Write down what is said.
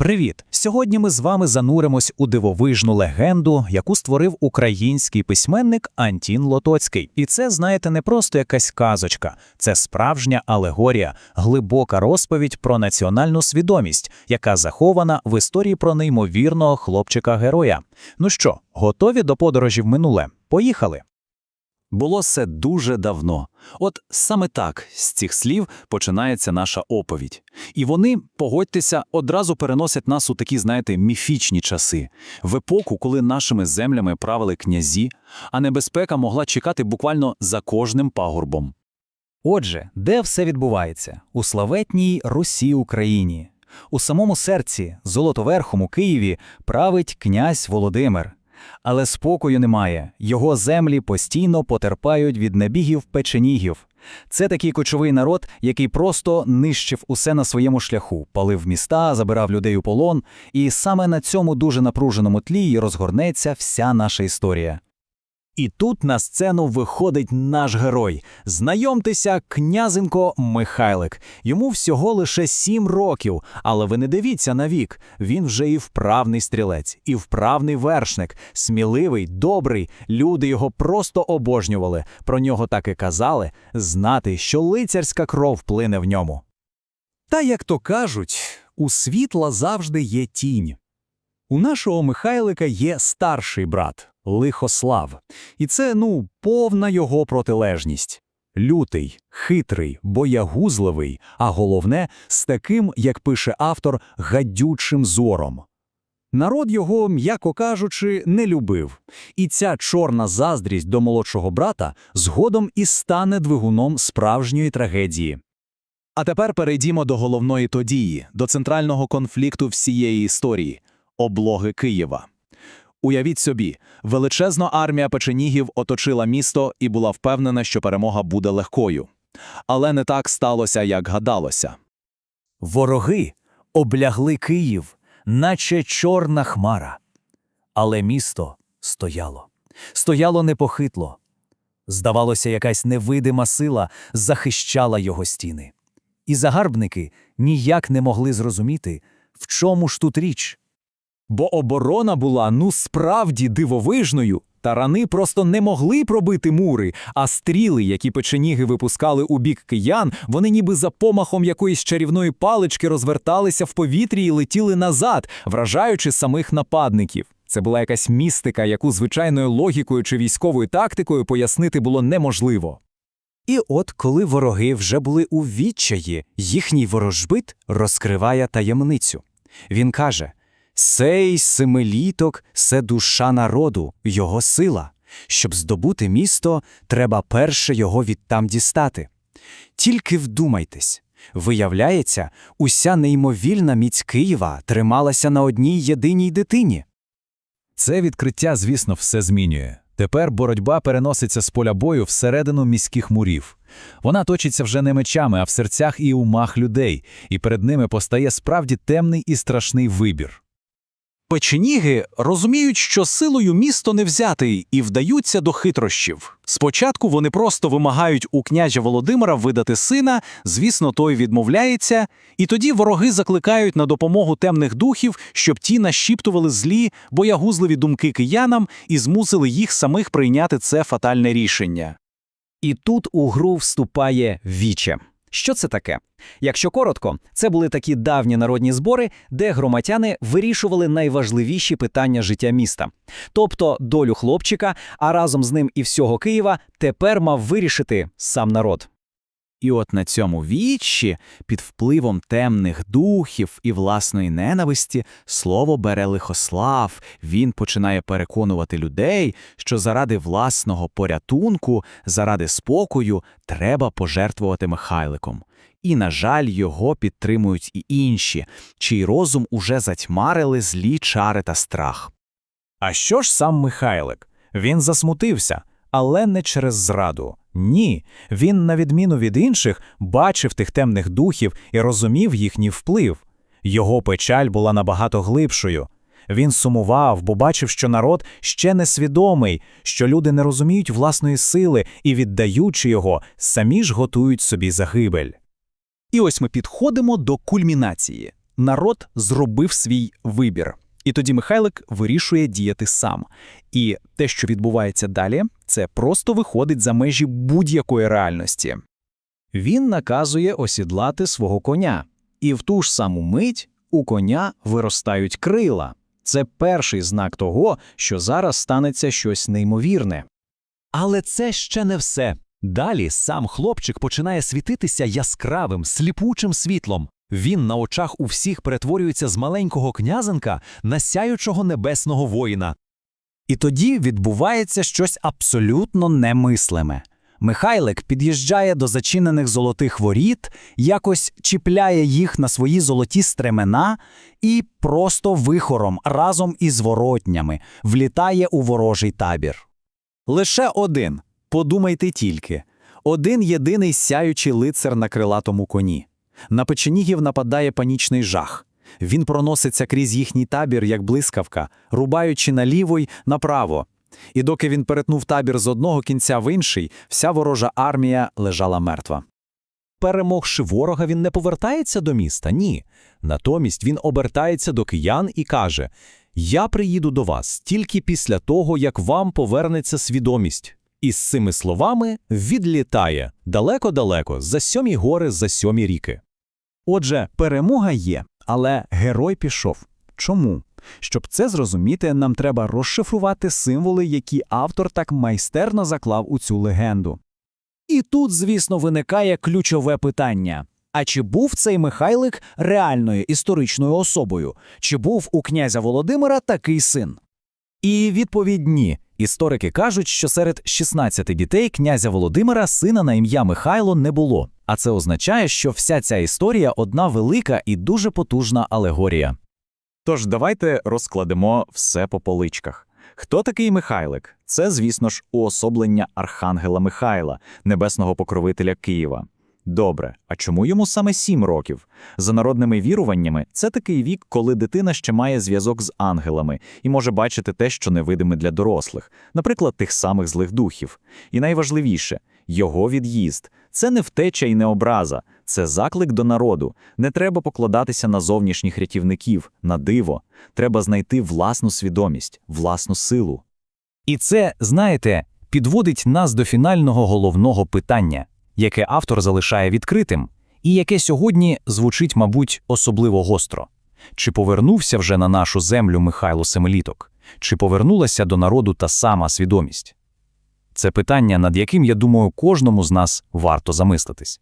Привіт! Сьогодні ми з вами зануримось у дивовижну легенду, яку створив український письменник Антін Лотоцький. І це, знаєте, не просто якась казочка, це справжня алегорія, глибока розповідь про національну свідомість, яка захована в історії про неймовірного хлопчика-героя. Ну що, готові до подорожі в минуле? Поїхали! Було це дуже давно. От саме так з цих слів починається наша оповідь. І вони, погодьтеся, одразу переносять нас у такі, знаєте, міфічні часи, в епоху, коли нашими землями правили князі, а небезпека могла чекати буквально за кожним пагорбом. Отже, де все відбувається? У славетній Русі Україні. У самому серці, Золотоверхому Києві, править князь Володимир. Але спокою немає, його землі постійно потерпають від набігів печенігів. Це такий кочовий народ, який просто нищив усе на своєму шляху, палив міста, забирав людей у полон, і саме на цьому дуже напруженому тлі й розгорнеться вся наша історія. І тут на сцену виходить наш герой. Знайомтеся, князенко Михайлик. Йому всього лише сім років, але ви не дивіться на вік. Він вже і вправний стрілець, і вправний вершник, сміливий, добрий. Люди його просто обожнювали. Про нього так і казали знати, що лицарська кров плине в ньому. Та, як то кажуть, у світла завжди є тінь. У нашого Михайлика є старший брат Лихослав, і це, ну, повна його протилежність. Лютий, хитрий, боягузливий, а головне, з таким, як пише автор, гадючим зором. Народ його, м'яко кажучи, не любив, і ця чорна заздрість до молодшого брата згодом і стане двигуном справжньої трагедії. А тепер перейдімо до головної тодії, до центрального конфлікту всієї історії облоги Києва. Уявіть собі, величезна армія печенігів оточила місто і була впевнена, що перемога буде легкою. Але не так сталося, як гадалося. Вороги облягли Київ, наче чорна хмара. Але місто стояло. Стояло непохитло. Здавалося, якась невидима сила захищала його стіни. І загарбники ніяк не могли зрозуміти, в чому ж тут річ. Бо оборона була ну справді дивовижною. Тарани просто не могли пробити мури, а стріли, які печеніги випускали у бік киян, вони ніби за помахом якоїсь чарівної палички розверталися в повітрі і летіли назад, вражаючи самих нападників. Це була якась містика, яку звичайною логікою чи військовою тактикою пояснити було неможливо. І от коли вороги вже були у відчаї, їхній ворожбит розкриває таємницю. Він каже: Сей семиліток це душа народу, його сила. Щоб здобути місто, треба перше його відтам дістати. Тільки вдумайтесь. Виявляється, уся неймовільна міць Києва трималася на одній єдиній дитині. Це відкриття, звісно, все змінює. Тепер боротьба переноситься з поля бою всередину міських мурів. Вона точиться вже не мечами, а в серцях і умах людей, і перед ними постає справді темний і страшний вибір. Печеніги розуміють, що силою місто не взяти і вдаються до хитрощів. Спочатку вони просто вимагають у князя Володимира видати сина, звісно, той відмовляється, і тоді вороги закликають на допомогу темних духів, щоб ті нашіптували злі, боягузливі думки киянам і змусили їх самих прийняти це фатальне рішення. І тут у гру вступає віче. Що це таке? Якщо коротко, це були такі давні народні збори, де громадяни вирішували найважливіші питання життя міста. Тобто долю хлопчика, а разом з ним і всього Києва тепер мав вирішити сам народ. І от на цьому вічі, під впливом темних духів і власної ненависті, слово бере лихослав, він починає переконувати людей, що заради власного порятунку, заради спокою треба пожертвувати Михайликом. І, на жаль, його підтримують і інші, чий розум уже затьмарили злі чари та страх. А що ж сам Михайлик? Він засмутився, але не через зраду. Ні, він, на відміну від інших, бачив тих темних духів і розумів їхній вплив. Його печаль була набагато глибшою. Він сумував, бо бачив, що народ ще несвідомий, що люди не розуміють власної сили і, віддаючи його, самі ж готують собі загибель. І ось ми підходимо до кульмінації. народ зробив свій вибір. І тоді Михайлик вирішує діяти сам. І те, що відбувається далі, це просто виходить за межі будь-якої реальності. Він наказує осідлати свого коня, і в ту ж саму мить у коня виростають крила. Це перший знак того, що зараз станеться щось неймовірне. Але це ще не все. Далі сам хлопчик починає світитися яскравим, сліпучим світлом. Він на очах у всіх перетворюється з маленького князенка на сяючого небесного воїна. І тоді відбувається щось абсолютно немислиме. Михайлик під'їжджає до зачинених золотих воріт, якось чіпляє їх на свої золоті стремена і просто вихором разом із воротнями влітає у ворожий табір. Лише один, подумайте тільки, один єдиний сяючий лицар на крилатому коні. На печенігів нападає панічний жах. Він проноситься крізь їхній табір, як блискавка, рубаючи наліво й направо. І доки він перетнув табір з одного кінця в інший, вся ворожа армія лежала мертва. Перемогши ворога, він не повертається до міста, ні. Натомість він обертається до киян і каже: Я приїду до вас тільки після того, як вам повернеться свідомість. І з цими словами відлітає далеко-далеко, за сьомі гори, за сьомі ріки. Отже, перемога є, але герой пішов. Чому? Щоб це зрозуміти, нам треба розшифрувати символи, які автор так майстерно заклав у цю легенду. І тут, звісно, виникає ключове питання. А чи був цей Михайлик реальною історичною особою? Чи був у князя Володимира такий син? І відповідь ні. Історики кажуть, що серед 16 дітей князя Володимира сина на ім'я Михайло не було. А це означає, що вся ця історія одна велика і дуже потужна алегорія. Тож давайте розкладемо все по поличках. Хто такий Михайлик? Це, звісно ж, уособлення Архангела Михайла, небесного покровителя Києва. Добре, а чому йому саме сім років? За народними віруваннями, це такий вік, коли дитина ще має зв'язок з ангелами і може бачити те, що невидиме для дорослих, наприклад, тих самих злих духів. І найважливіше його від'їзд. Це не втеча і не образа, це заклик до народу. Не треба покладатися на зовнішніх рятівників, на диво. Треба знайти власну свідомість, власну силу. І це, знаєте, підводить нас до фінального головного питання, яке автор залишає відкритим, і яке сьогодні звучить, мабуть, особливо гостро. Чи повернувся вже на нашу землю Михайло Семеліток, Чи повернулася до народу та сама свідомість? Це питання, над яким, я думаю, кожному з нас варто замислитись.